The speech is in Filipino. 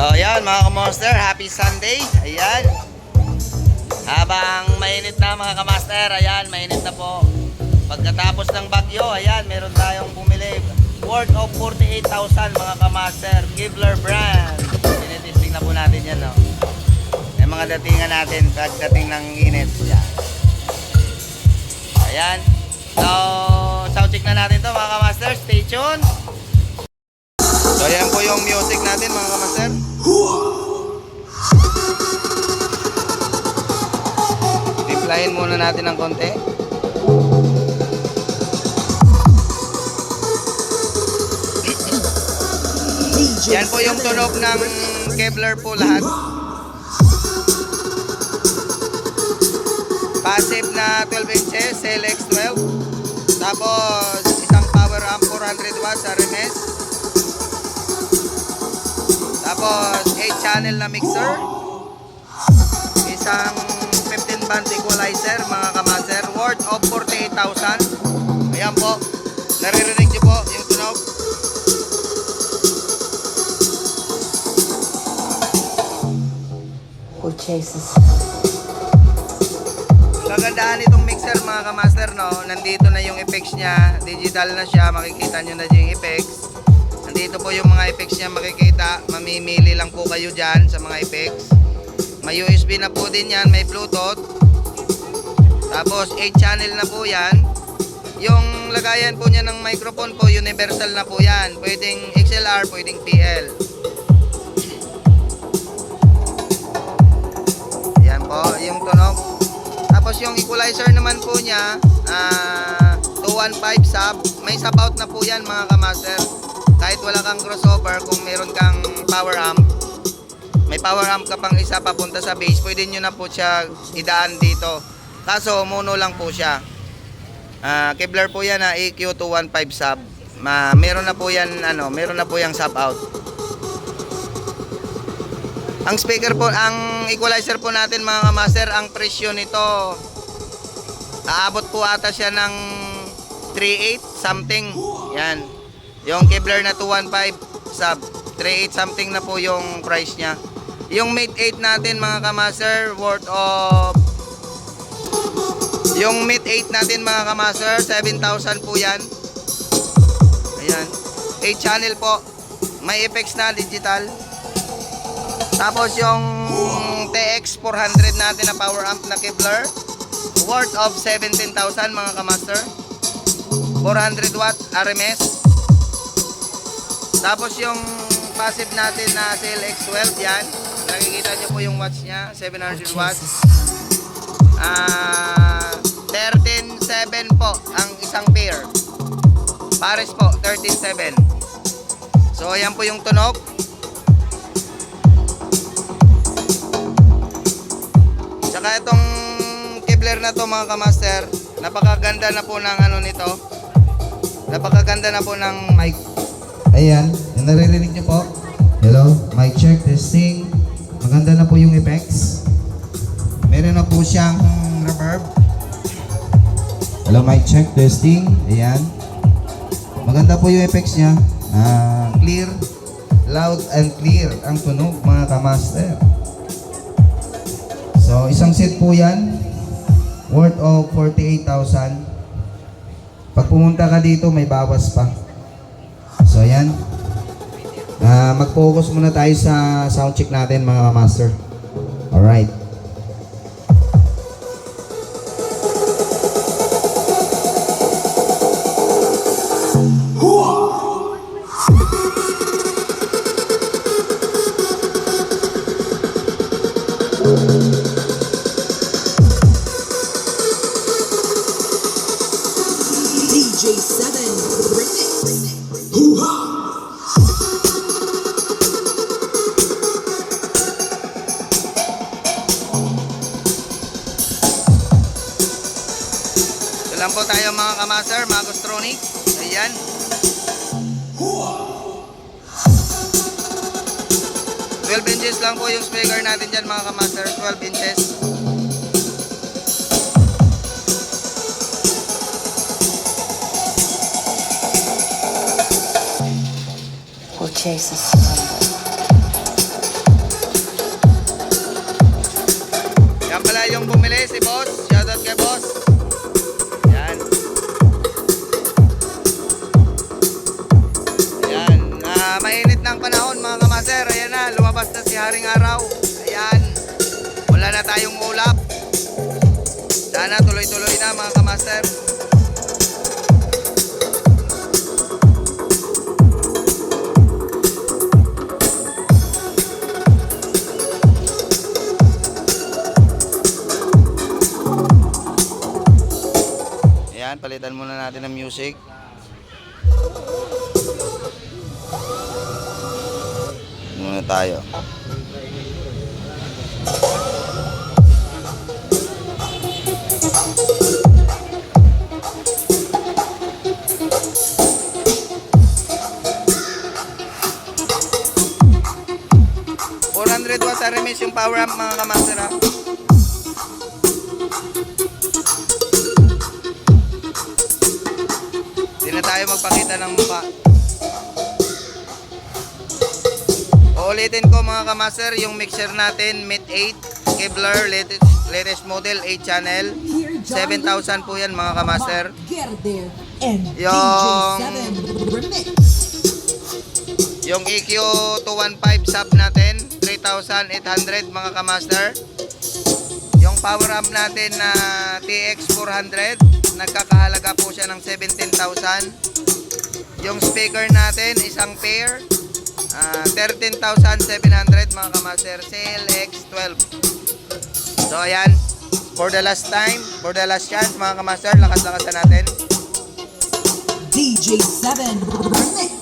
So, ayan mga kamonster, happy Sunday. Ayan. Habang mainit na mga kamaster, ayan, mainit na po. Pagkatapos ng bagyo, ayan, meron tayong bumili. Worth of 48,000 mga kamaster. Gibler brand. Tinitesting na po natin yan, no? Yung mga datingan natin pagdating ng init. Ayan. Ayan. So, sound check na natin to mga kamaster. Stay tuned. So, ayan po yung music natin mga Replyin muna natin ng konti. Yan po yung tunog ng Kevlar po lahat. Passive na 12 inches, CLX12. Tapos isang power amp 400 watts RMS. Tapos 8 channel na mixer. Isang 15 band equalizer mga kamaser worth of 48,000. Ayan po. Naririnig niyo po yung tunog. Purchases. Kagandahan itong mixer mga kamaster no, nandito na yung effects niya, digital na siya, makikita nyo na yung effects. Nandito po yung mga effects niya makikita, mamimili lang po kayo dyan sa mga effects. May USB na po din yan, may Bluetooth. Tapos 8 channel na po yan. Yung lagayan po niya ng microphone po, universal na po yan. Pwedeng XLR, pwedeng PL. Yan po, yung tunog. Tapos yung equalizer naman po niya, ah 215 sub. May sub out na po yan mga kamaster. Kahit wala kang crossover, kung meron kang power amp, power amp ka pang isa papunta sa base, pwede nyo na po siya idaan dito. Kaso, mono lang po siya. Ah, Kevlar po yan na EQ215 sub. Ma, meron na po yan, ano, meron na po yung sub out. Ang speaker po, ang equalizer po natin mga kamaster, ang presyo nito aabot po ata siya ng 3.8 something. Yan. Yung Kevlar na 215 sub, 3.8 something na po yung price niya. Yung Mate 8 natin mga kamaster, worth of yung Mate 8 natin mga kamaster, 7,000 po yan. Ayan. 8 channel po. May effects na digital. Tapos yung TX 400 natin na power amp na Kevlar worth of 17,000 mga kamaster 400 watt RMS tapos yung passive natin na CLX12 yan nakikita nyo po yung watts nya 700 watts ah 13.7 po ang isang pair pares po 13.7 so ayan po yung tunog Tsaka itong Kevlar na to mga kamaster, napakaganda na po ng ano nito. Napakaganda na po ng mic. Ayan, yung naririnig niyo po. Hello, mic check, testing. Maganda na po yung effects. Meron na po siyang reverb. Hello, mic check, testing. Ayan. Maganda po yung effects niya. Ah, clear, loud and clear ang tunog mga kamaster. So, isang set po yan. Worth of 48,000. Pag pumunta ka dito, may bawas pa. So, ayan. Ah, mag-focus muna tayo sa sound check natin mga master. Alright. DJ 7 Alam po tayo mga kamaster, mga gustronic. Ayan. Twelve inches lang po yung speaker natin dyan mga kamaster. 12 inches. Who chases Yan pala yung bumili si boss. Shoutout kay boss. Haring Araw. Ayan. Wala na tayong ulap. Sana tuloy-tuloy na mga kamaster. Ayan, palitan muna natin ng music. Muna tayo. ...400 watts RMS yung power amp mga kamaster ha. Hindi na tayo magpakita ng mukha. Uulitin ko mga kamaster yung mixer natin Mid 8 Kevlar latest, latest model 8 channel. 7,000 po yan mga kamaster. Yung- DJ7 Remix. Yung EQ 215 sub natin 3,800 mga kamaster. Yung power amp natin na TX 400 nagkakahalaga po siya ng 17,000. Yung speaker natin isang pair ah, 13,700 mga kamaster CLX12. So ayan, for the last time, for the last chance mga kamaster, lakas-lakasan natin. DJ7 Remix.